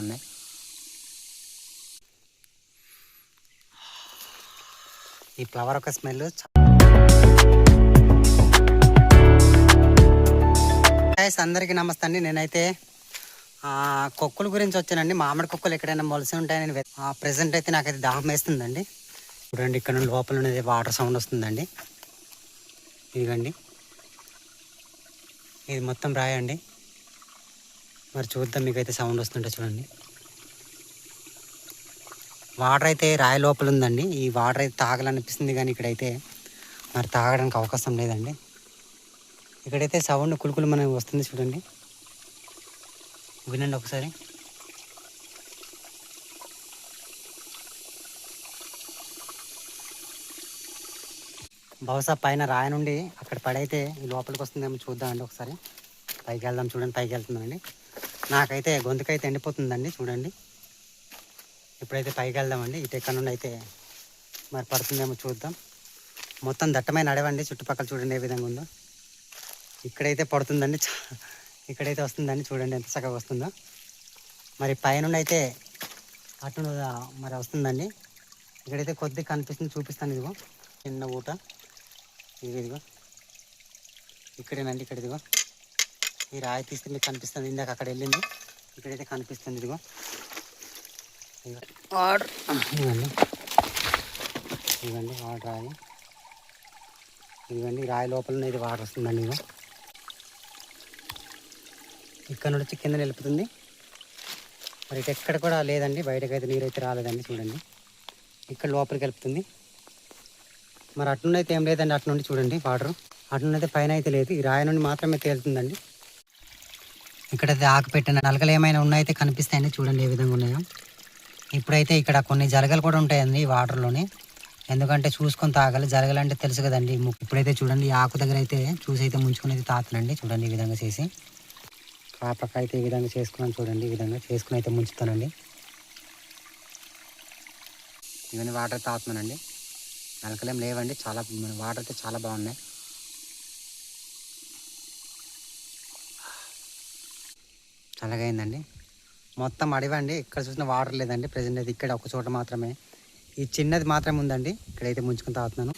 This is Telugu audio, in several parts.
ఉన్నాయి ఈ ఫ్లవర్ ఒక స్మెల్. అందరికీ నమస్తే అండి. నేనైతే కుక్కల గురించి వచ్చానండి. మామిడి కుక్కలు ఎక్కడైనా మొలిసి ఉంటాయని ప్రెసెంట్ అయితే నాకైతే దాహం వేస్తుందండి. చూడండి ఇక్కడ నుండి లోపల నుండి వాటర్ సౌండ్ వస్తుందండి. ఇదిగండి. ఇది మొత్తం రాయండి. మరి చూద్దాం మీకైతే సౌండ్ వస్తుంటే చూడండి. వాటర్ అయితే రాయి లోపల ఉందండి. ఈ వాటర్ అయితే తాగాలనిపిస్తుంది కానీ ఇక్కడైతే మరి తాగడానికి అవకాశం లేదండి. ఇక్కడైతే సౌండ్ కులుకులు మనకి వస్తుంది చూడండి. వినండి ఒకసారి. బహుశా పైన రాయి నుండి అక్కడ పడైతే లోపలికి వస్తుందేమో చూద్దామండి ఒకసారి. పైకి వెళ్దాం చూడండి పైకి వెళ్తుందండి నాకైతే గొంతుకైతే ఎండిపోతుందండి చూడండి. ఇప్పుడైతే పైకి వెళ్దామండి ఇటు ఎక్కడ నుండి అయితే మరి పడుతుందేమో చూద్దాం. మొత్తం దట్టమైన అడవండి చుట్టుపక్కల చూడండి ఏ విధంగా ఉందో. ఇక్కడైతే పడుతుందండి ఇక్కడైతే వస్తుందండి చూడండి ఎంత చక్కగా వస్తుందో. మరి పైనుండి అయితే అటు మరి వస్తుందండి. ఇక్కడైతే కొద్దిగా కనిపిస్తుంది చూపిస్తాను ఇదిగో. చిన్న ఊట. ఇదిగో ఇక్కడేనండి ఇక్కడ ఇదిగో ఈ రాయి తీస్తే మీకు కనిపిస్తుంది. ఇందాక అక్కడ వెళ్ళింది. ఇక్కడైతే కనిపిస్తుంది. ఇదిగో. వాటర్ ఇదిగోండి. ఇదిగోండి వాటర్ రాయి. ఇదిగోండి రాయి లోపల ఇది వాటర్ వస్తుందండి ఇదిగో. ఇక్కడ నుండి వచ్చి కింద నిలుపుతుంది. మరి ఇటు ఎక్కడ కూడా లేదండి. బయటకు అయితే నీరు అయితే రాలేదండి. చూడండి. ఇక్కడ లోపలికి వెళ్తుంది. మరి అటు నుండి అయితే ఏం లేదండి. అటు నుండి చూడండి వాటర్. అటు నుండి అయితే పైన అయితే లేదు. ఈ రాయి నుండి మాత్రమే తేలుతుందండి. ఇక్కడైతే ఆకు పెట్టిన నలకలు ఏమైనా ఉన్నాయితే కనిపిస్తాయండి చూడండి ఏ విధంగా ఉన్నాయో. ఇప్పుడైతే ఇక్కడ కొన్ని జలగలు కూడా ఉంటాయండి ఈ వాటర్లోని. ఎందుకంటే చూసుకొని తాగాలి. జలగలు అంటే తెలుసు కదండి. ఇప్పుడైతే చూడండి ఈ ఆకు దగ్గర అయితే చూసి అయితే ముంచుకుని అయితే తాతనండి చూడండి ఈ విధంగా చేసి. కాపక అయితే ఈ విధంగా చేసుకున్నాను చూడండి ఈ విధంగా చేసుకుని అయితే ముంచుతానండి. ఇవన్నీ వాటర్ తాగుతున్నానండి. నలకలేం లేవండి. చాలా వాటర్ అయితే చాలా బాగున్నాయి. చల్లగైందండి అయిందండి మొత్తం అడివండి. ఇక్కడ చూసిన వాటర్ లేదండి. ప్రజెంట్ అయితే ఇక్కడ ఒక చోట మాత్రమే. ఈ చిన్నది మాత్రమే ఉందండి. ఇక్కడైతే ముంచుకొని తాగుతున్నాను.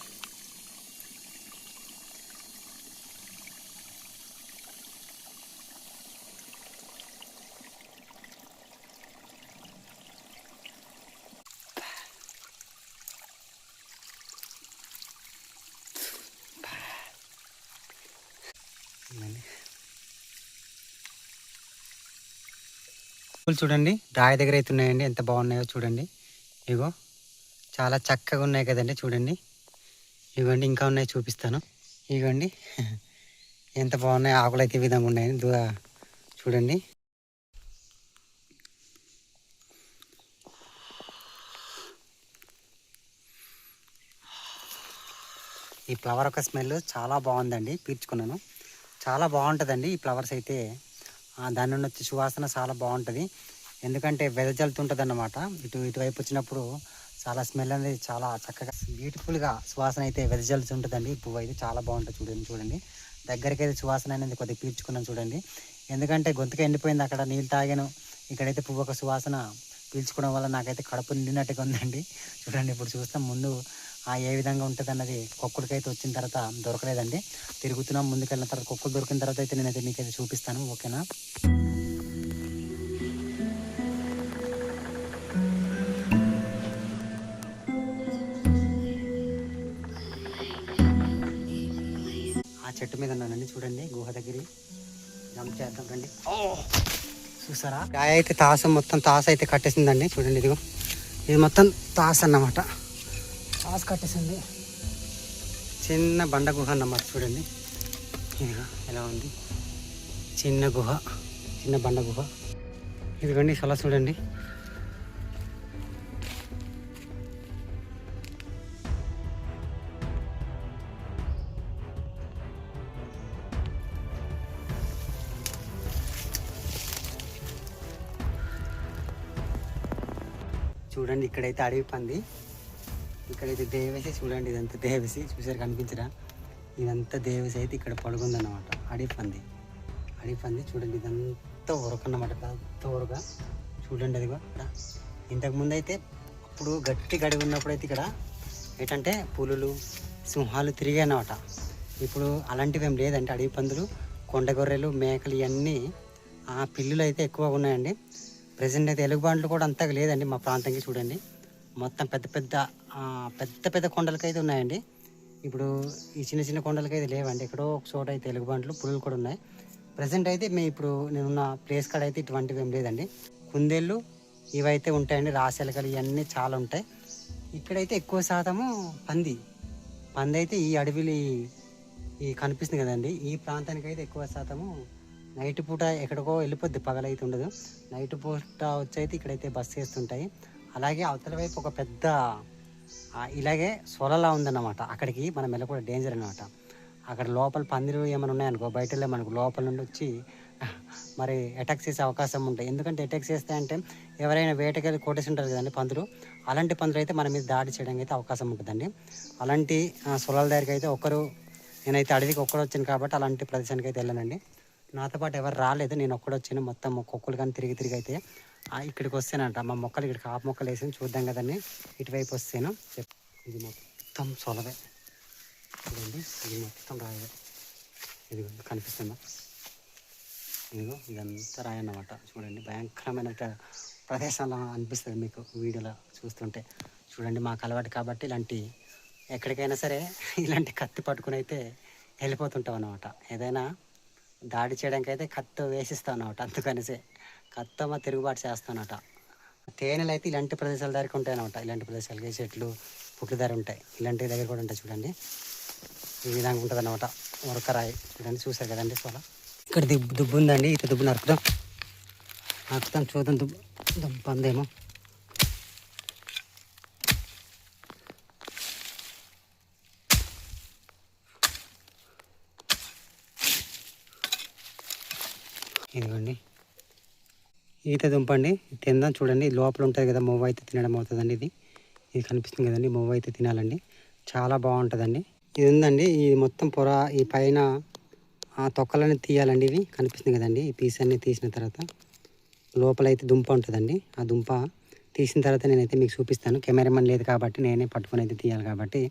ఇదండి. పూలు చూడండి రాయి దగ్గర అయితే ఉన్నాయండి. ఎంత బాగున్నాయో చూడండి. ఇగో చాలా చక్కగా ఉన్నాయి కదండి చూడండి. ఇవ్వండి ఇంకా ఉన్నాయి చూపిస్తాను. ఇవ్వండి. ఎంత బాగున్నాయి ఆకులు అయితే ఈ విధంగా ఉన్నాయండి చూడండి. ఈ ఫ్లవర్ ఒక స్మెల్ చాలా బాగుందండి. పీల్చుకున్నాను. చాలా బాగుంటుందండి ఈ ఫ్లవర్స్ అయితే. దాని నుండి వచ్చే సువాసన చాలా బాగుంటుంది. ఎందుకంటే వెదజల్లుతుంటుంది అన్నమాట ఇటు ఇటువైపు వచ్చినప్పుడు చాలా స్మెల్ అనేది చాలా చక్కగా బ్యూటిఫుల్గా సువాసన అయితే వెదజల్లుతుంటుందండి ఈ పువ్వు అయితే చాలా బాగుంటుంది చూడండి చూడండి. దగ్గరికి అయితే సువాసన అనేది కొద్దిగా పీల్చుకున్నాను చూడండి. ఎందుకంటే గొంతుక ఎండిపోయింది అక్కడ నీళ్ళు తాగాను. ఇక్కడైతే పువ్వు ఒక సువాసన పీల్చుకోవడం వల్ల నాకైతే కడుపు నిండినట్టుగా ఉందండి. చూడండి ఇప్పుడు చూస్తాం ముందు ఏ విధంగా ఉంటుంది అన్నది కొక్కుడికైతే వచ్చిన తర్వాత దొరకలేదండి. తిరుగుతున్నాం ముందుకెళ్ళిన తర్వాత కుక్కలు దొరికిన తర్వాత అయితే నేనైతే మీకైతే చూపిస్తాను ఓకేనా? ఆ చెట్టు మీద ఉన్నానండి చూడండి గుహ దగ్గర జంప్ చేద్దాం రండి. చూసారా? గాయ అయితే తాసు మొత్తం తాస అయితే కట్టేసిందండి చూడండి ఇదిగో. ఇది మొత్తం తాస అన్నమాట తాసు కట్టేసింది. చిన్న బండ గుహ అన్నమాట చూడండి. ఎలా ఉంది? చిన్న గుహ చిన్న బండ గుహ. ఇదిగోండి అలా చూడండి. చూడండి ఇక్కడైతే అడవి పంది. ఇక్కడైతే దేవేసి చూడండి ఇదంతా దేవేసి చూసారు కనిపించరా? ఇదంతా దేవేసి అయితే ఇక్కడ పడుకుందన్నమాట. అడవి పంది. అడవి పంది చూడండి ఇదంతా ఉరకన్నమాట పెద్ద ఉరక చూడండి అదిగో. ఇక్కడ ఇంతకుముందు అయితే అప్పుడు గట్టి గడి ఉన్నప్పుడు అయితే ఇక్కడ ఏంటంటే పులులు సింహాలు తిరిగాయి అన్నమాట ఇప్పుడు అలాంటివి ఏం అడవి పందులు కొండ గొర్రెలు మేకలు ఇవన్నీ ఆ పిల్లులు అయితే ఎక్కువగా ఉన్నాయండి. ప్రజెంట్ అయితే ఎలుగుబాండ్లు కూడా అంతగా లేదండి మా ప్రాంతంకి చూడండి. మొత్తం పెద్ద పెద్ద పెద్ద పెద్ద కొండలకైతే ఉన్నాయండి. ఇప్పుడు ఈ చిన్న చిన్న కొండలకైతే లేవండి. ఎక్కడో ఒక చోట అయితే ఎలుగుబంట్లు పులులు కూడా ఉన్నాయి. ప్రజెంట్ అయితే మేము ఇప్పుడు నేనున్న ప్లేస్ కాడ అయితే ఇటువంటివి ఏం లేదండి. కుందేళ్ళు ఇవైతే ఉంటాయండి. రాసెలకలు ఇవన్నీ చాలా ఉంటాయి. ఇక్కడైతే ఎక్కువ శాతము పంది. పంది అయితే ఈ అడవిలో ఈ- కనిపిస్తుంది కదండి. ఈ ప్రాంతానికి అయితే ఎక్కువ శాతము నైట్ పూట ఎక్కడికో వెళ్ళిపోద్ది. పగలైతే ఉండదు. నైట్ పూట వచ్చి అయితే ఇక్కడైతే బస్ చేస్తుంటాయి అలాగే అవతల వైపు ఒక పెద్ద ఇలాగే సొలలా ఉందన్నమాట. అక్కడికి మనం వెళ్ళకూడదు డేంజర్ అనమాట అక్కడ లోపల పందిరు ఏమైనా ఉన్నాయనుకో బయట మనకు లోపల నుండి వచ్చి మరి అటాక్ చేసే అవకాశం ఉంటాయి. ఎందుకంటే అటాక్ చేస్తే అంటే ఎవరైనా వేటకెళ్ళి కొట్టేసి ఉంటారు కదండి పందులు. అలాంటి పందులు అయితే మన మీద దాడి చేయడానికి అయితే అవకాశం ఉంటుందండి. అలాంటి ఆ, సొలాల దగ్గరికి అయితే ఒకరు నేనైతే అడవికి ఒక్కడు వచ్చాను కాబట్టి అలాంటి ప్రదేశానికి అయితే వెళ్ళానండి. నాతో పాటు ఎవరు రాలేదు నేను ఒక్కడొచ్చాను మొత్తం కుక్కలు కానీ తిరిగి తిరిగి అయితే ఇక్కడికి వస్తేనంట. మా మొక్కలు ఇక్కడ కాపు మొక్కలు వేసి చూద్దాం కదండి. ఇటువైపు వస్తేను. చెప్. ఇది మొత్తం సొలవే. చూడండి ఇది మొత్తం రాయవే. ఇది కనిపిస్తుందా? ఇదిగో ఇదంతా రాయన్నమాట. చూడండి భయంకరమైన ప్రదేశంలో అనిపిస్తుంది మీకు వీడియోలో చూస్తుంటే. చూడండి మాకు అలవాటు కాబట్టి ఇలాంటి ఎక్కడికైనా సరే ఇలాంటి కత్తి పట్టుకుని అయితే వెళ్ళిపోతుంటాం అన్నమాట ఏదైనా దాడి చేయడానికి అయితే కత్తి వేసిస్తాం అన్నమాట అందుకనిసే. కత్తమ్మ తిరుగుబాటు చేస్తానట. తేనెలు అయితే ఇలాంటి ప్రదేశాల దగ్గరికి ఉంటాయన్నమాట. ఇలాంటి ప్రదేశాలకి చెట్లు పుట్టు దగ్గర ఉంటాయి. ఇలాంటి దగ్గర కూడా ఉంటాయి చూడండి. ఈ విధంగా ఉంటుంది అనమాట ఉరకరాయి చూడండి చూసారు కదండి సోలా ఇక్కడ దుబ్బు దుబ్బు ఉందండి. ఇటు దుబ్బు నరుకుదాం నరుకుతాం చూద్దాం దుబ్బు దుబ్బు అందేమో ఇదిగోండి. ఈత దుంపండి ఇది తిందాం చూడండి. లోపల ఉంటుంది కదా మొవ్వ అయితే తినడం అవుతుందండి ఇది. ఇది కనిపిస్తుంది కదండి మొవ్వ అయితే తినాలండి. చాలా బాగుంటుందండి. ఇది ఉందండి ఇది మొత్తం పొర ఈ పైన ఆ తొక్కలన్నీ తీయాలండి ఇవి. కనిపిస్తుంది కదండి ఈ పీస్ అన్నీ తీసిన తర్వాత. లోపల అయితే దుంప ఉంటుందండి. ఆ దుంప తీసిన తర్వాత నేనైతే మీకు చూపిస్తాను. కెమెరామెన్ లేదు కాబట్టి నేనే పట్టుకొని అయితే తీయాలి కాబట్టి.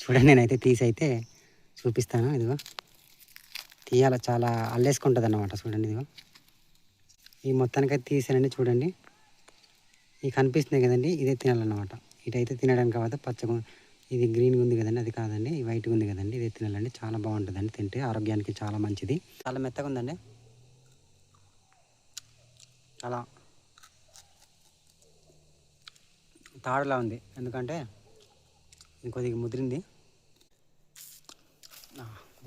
చూడండి నేనైతే తీసి అయితే చూపిస్తాను. ఇదిగో. తీయాలి చాలా అల్లేసుకుంటుంది అన్నమాట చూడండి ఇదిగో. ఈ మొత్తానికైతే తీసానండి చూడండి. ఈ కనిపిస్తుంది కదండి ఇదే తినాలన్నమాట. ఇటైతే తినడానికి కాదు పచ్చగా ఇది గ్రీన్గా ఉంది కదండి అది కాదండి ఈ వైట్గా ఉంది కదండి ఇదే తినాలండి. చాలా బాగుంటుందండి తింటే ఆరోగ్యానికి చాలా మంచిది. చాలా మెత్తగా ఉందండి. చాలా తాడులా ఉంది ఎందుకంటే ఇంకొద్దిగా కొద్దిగా ముదిరింది.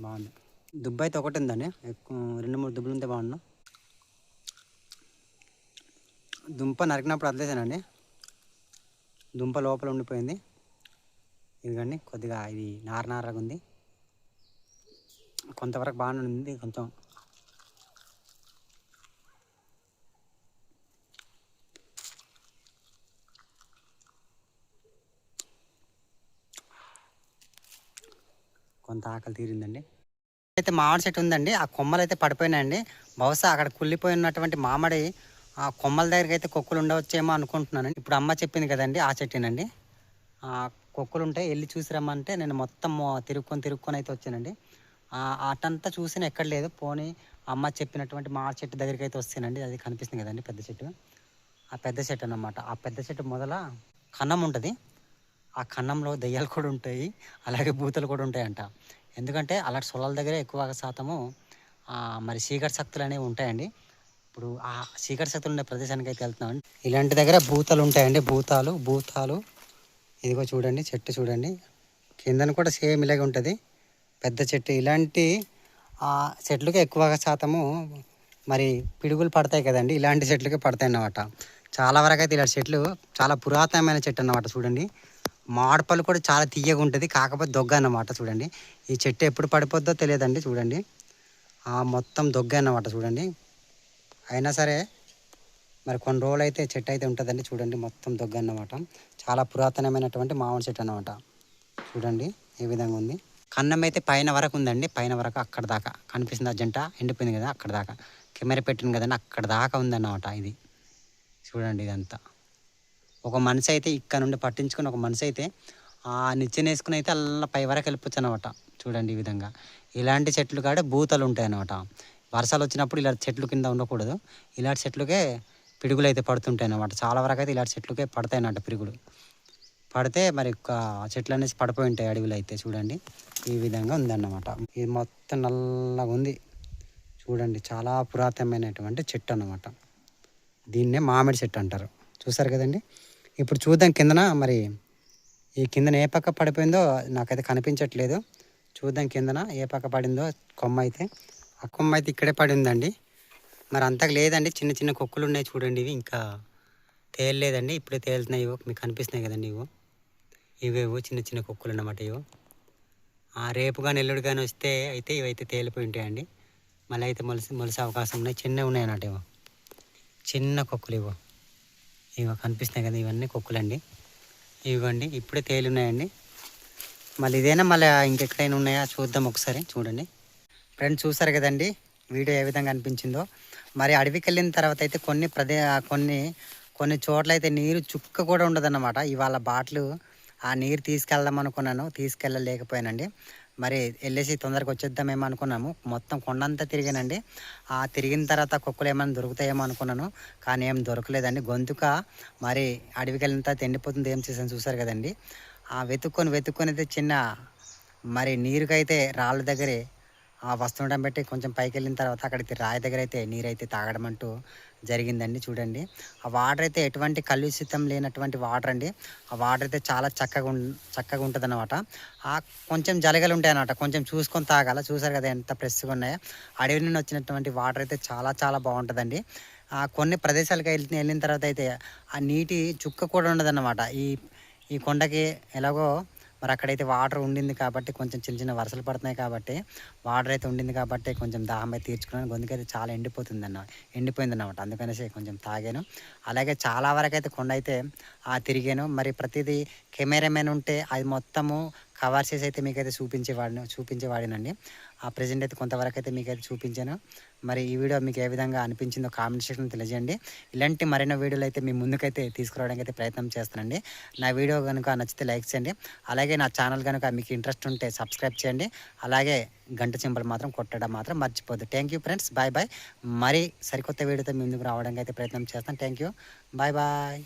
బాగుంది. దుబ్బ అయితే ఒకటి ఉందండి ఎక్కువ రెండు మూడు దుబ్బులు ఉంటే బాగుండు. దుంప నరికినప్పుడు వదిలేసానండి. దుంప లోపల ఉండిపోయింది. ఇదిగండి కొద్దిగా ఇది నార నారగా ఉంది. కొంతవరకు బాగానే ఉంది కొంచెం. కొంత ఆకలి తీరిందండి. అయితే మామిడి చెట్టు ఉందండి ఆ కొమ్మలు అయితే పడిపోయినాయండి. బహుశా అక్కడ కుళ్ళిపోయినటువంటి మామిడి ఆ కొమ్మల దగ్గరికి అయితే కొక్కులు ఉండవచ్చేమో అనుకుంటున్నానండి ఇప్పుడు అమ్మ చెప్పింది కదండి ఆ చెట్టునండి. ఆ కొక్కులు ఉంటాయి వెళ్ళి చూసి రమ్మంటే నేను మొత్తం తిరుక్కొని తిరుక్కొని అయితే వచ్చానండి. ఆ అటంతా చూసిన ఎక్కడ లేదు. పోనీ అమ్మ చెప్పినటువంటి మా చెట్టు దగ్గరికి అయితే వస్తానండి అది కనిపిస్తుంది కదండి పెద్ద చెట్టు. ఆ పెద్ద చెట్టు అనమాట ఆ పెద్ద చెట్టు మొదల కన్నం ఉంటుంది. ఆ కన్నంలో దయ్యాలు కూడా ఉంటాయి అలాగే బూతలు కూడా ఉంటాయంట. ఎందుకంటే అలాంటి సొలాల దగ్గర ఎక్కువ శాతము మరి చీకటి శక్తులు అనేవి ఉంటాయండి. ఇప్పుడు ఆ చీకటి శక్తులు ఉండే ప్రదేశానికి అయితే వెళ్తున్నాం ఇలాంటి దగ్గర భూతాలు ఉంటాయండి భూతాలు భూతాలు. ఇదిగో చూడండి చెట్టు చూడండి. కిందన కూడా సేమ్ ఇలాగే ఉంటుంది. పెద్ద చెట్టు. ఇలాంటి ఆ చెట్లకి ఎక్కువగా శాతము మరి పిడుగులు పడతాయి కదండి. ఇలాంటి చెట్లకి పడతాయి అన్నమాట. చాలా వరకు అయితే ఇలాంటి చెట్లు చాలా పురాతనమైన చెట్టు అన్నమాట చూడండి. మాడపలు కూడా చాలా తీయగా ఉంటుంది కాకపోతే దొగ్గ అన్నమాట చూడండి. ఈ చెట్టు ఎప్పుడు పడిపోద్దో తెలియదండి చూడండి. మొత్తం దొగ్గ అన్నమాట చూడండి. అయినా సరే మరి కొన్ని రోజులు అయితే చెట్టు అయితే ఉంటుందండి చూడండి మొత్తం దొగ్గ అన్నమాట. చాలా పురాతనమైనటువంటి మామిడి చెట్టు అన్నమాట. చూడండి ఏ విధంగా ఉంది. కన్నం అయితే పైన వరకు ఉందండి పైన వరకు అక్కడ దాకా కనిపిస్తుంది ఆ జంట ఎండిపోయింది కదా అక్కడ దాకా. కెమెరా పెట్టింది కదండి అక్కడ దాకా ఉందన్నమాట ఇది. చూడండి ఇదంతా. ఒక మనిషి అయితే ఇక్కడ నుండి పట్టించుకుని ఒక మనిషి అయితే ఆ నిచ్చెన వేసుకుని అయితే అలా పై వరకు వెళ్ళిపోవచ్చు అనమాట చూడండి ఈ విధంగా. ఇలాంటి చెట్లు కాడ బూతలు ఉంటాయి అనమాట వర్షాలు వచ్చినప్పుడు ఇలాంటి చెట్లు కింద ఉండకూడదు. ఇలాంటి చెట్లుకే పిడుగులు అయితే పడుతుంటాయి అన్నమాట. చాలా వరకు అయితే ఇలాంటి చెట్లుకే పడతాయి అన్నమాట పిడుగులు. పడితే మరి ఒక చెట్లు అనేసి పడిపోయి ఉంటాయి అడవిలో అయితే చూడండి. ఈ విధంగా ఉందన్నమాట. ఇది మొత్తం నల్లగా ఉంది. చూడండి చాలా పురాతనమైనటువంటి చెట్టు అన్నమాట. దీన్నే మామిడి చెట్టు అంటారు. చూసారు కదండి? ఇప్పుడు చూద్దాం కిందన మరి ఈ కిందన ఏ పక్క పడిపోయిందో నాకైతే కనిపించట్లేదు. చూద్దాం కిందన ఏ పక్క పడిందో కొమ్మ అయితే. ఆ కొమ్మ అయితే ఇక్కడే పడి ఉందండి. మరి అంతకు లేదండి. చిన్న చిన్న కుక్కలు ఉన్నాయి చూడండి ఇవి. ఇంకా తేలలేదండి ఇప్పుడే తేలుతున్నాయి ఇవో. మీకు కనిపిస్తున్నాయి కదండి ఇవో. ఇవేవో చిన్న చిన్న కుక్కలు అన్నమాట ఇవో. ఆ రేపు కానీ ఎల్లుడు కానీ వస్తే అయితే ఇవైతే తేలిపోయి ఉంటాయండి మళ్ళీ అయితే మొలిసి మొలిసే అవకాశం ఉన్నాయి. చిన్నవి ఉన్నాయి అన్నట్టు ఇవో. చిన్న కుక్కలు ఇవో. ఇవో కనిపిస్తున్నాయి కదా ఇవన్నీ కుక్కలండి. ఇవ్వండి. ఇప్పుడే తేలున్నాయండి. మళ్ళీ ఇదేనా? మళ్ళీ ఇంకెక్కడైనా ఉన్నాయా? చూద్దాం ఒకసారి. చూడండి. ఫ్రెండ్స్ చూసారు కదండి వీడియో ఏ విధంగా అనిపించిందో. మరి అడవికి వెళ్ళిన తర్వాత అయితే కొన్ని ప్రదే కొన్ని కొన్ని చోట్ల అయితే నీరు చుక్క కూడా ఉండదన్నమాట. ఇవాళ బాటలు ఆ నీరు తీసుకెళ్దాం అనుకున్నాను తీసుకెళ్ళలేకపోయానండి. మరి వెళ్ళేసి తొందరగా వచ్చేద్దామేమో అనుకున్నాము. మొత్తం కొండంతా తిరిగానండి. ఆ తిరిగిన తర్వాత కుక్కలు ఏమైనా దొరుకుతాయేమో అనుకున్నాను కానీ ఏం దొరకలేదండి. గొంతుక మరి అడవికి వెళ్ళిన తర్వాత ఎండిపోతుంది ఏం చేసాను చూసారు కదండి. ఆ వెతుక్కొని వెతుక్కొని అయితే చిన్న మరి నీరుకైతే రాళ్ళ దగ్గరే వస్తుండడం బట్టి కొంచెం పైకి వెళ్ళిన తర్వాత అక్కడికి రాయి దగ్గర అయితే నీరైతే తాగడం అంటూ జరిగిందండి చూడండి. ఆ వాటర్ అయితే ఎటువంటి కలుషితం లేనటువంటి వాటర్ అండి. ఆ వాటర్ అయితే చాలా చక్కగా చక్కగా ఉంటుంది అనమాట ఆ కొంచెం జలగలు ఉంటాయి అనమాట కొంచెం చూసుకొని తాగాల. చూసారు కదా ఎంత ఫ్రెష్గా ఉన్నాయో. అడవి నుండి వచ్చినటువంటి వాటర్ అయితే చాలా చాలా బాగుంటుందండి. ఆ కొన్ని ప్రదేశాలకు వెళ్ళి వెళ్ళిన తర్వాత అయితే ఆ నీటి చుక్క కూడా ఉండదన్నమాట. ఈ ఈ కొండకి ఎలాగో మరి అక్కడైతే వాటర్ ఉండింది కాబట్టి కొంచెం చిన్న చిన్న వర్షాలు పడుతున్నాయి కాబట్టి వాటర్ అయితే ఉండింది కాబట్టి కొంచెం దాహం అయితే తీర్చుకున్నాను. గొంతుకైతే చాలా ఎండిపోతుంది అన్న ఎండిపోయింది అన్నమాట అందుకనేసి కొంచెం తాగాను. అలాగే చాలా వరకు అయితే కొండ అయితే ఆ తిరిగాను. మరి ప్రతిదీ కెమెరామెన్ ఉంటే అది మొత్తము కవర్సెస్ అయితే మీకైతే చూపించేవాడిని చూపించేవాడినండి. ఆ ప్రజెంట్ అయితే కొంతవరకు అయితే మీకైతే చూపించాను. మరి ఈ వీడియో మీకు ఏ విధంగా అనిపించిందో కామెంట్ సెక్షన్ తెలియజేయండి. ఇలాంటి మరిన్ని వీడియోలు అయితే మీ ముందుకైతే తీసుకురావడానికి అయితే ప్రయత్నం చేస్తానండి. నా వీడియో కనుక నచ్చితే లైక్ చేయండి. అలాగే నా ఛానల్ కనుక మీకు ఇంట్రెస్ట్ ఉంటే సబ్స్క్రైబ్ చేయండి. అలాగే గంట చింపలు మాత్రం కొట్టడం మాత్రం మర్చిపోద్దు. Thank you friends bye bye మరి సరికొత్త వీడియోతో మీ ముందుకు రావడానికి అయితే ప్రయత్నం చేస్తాను. Thank you bye bye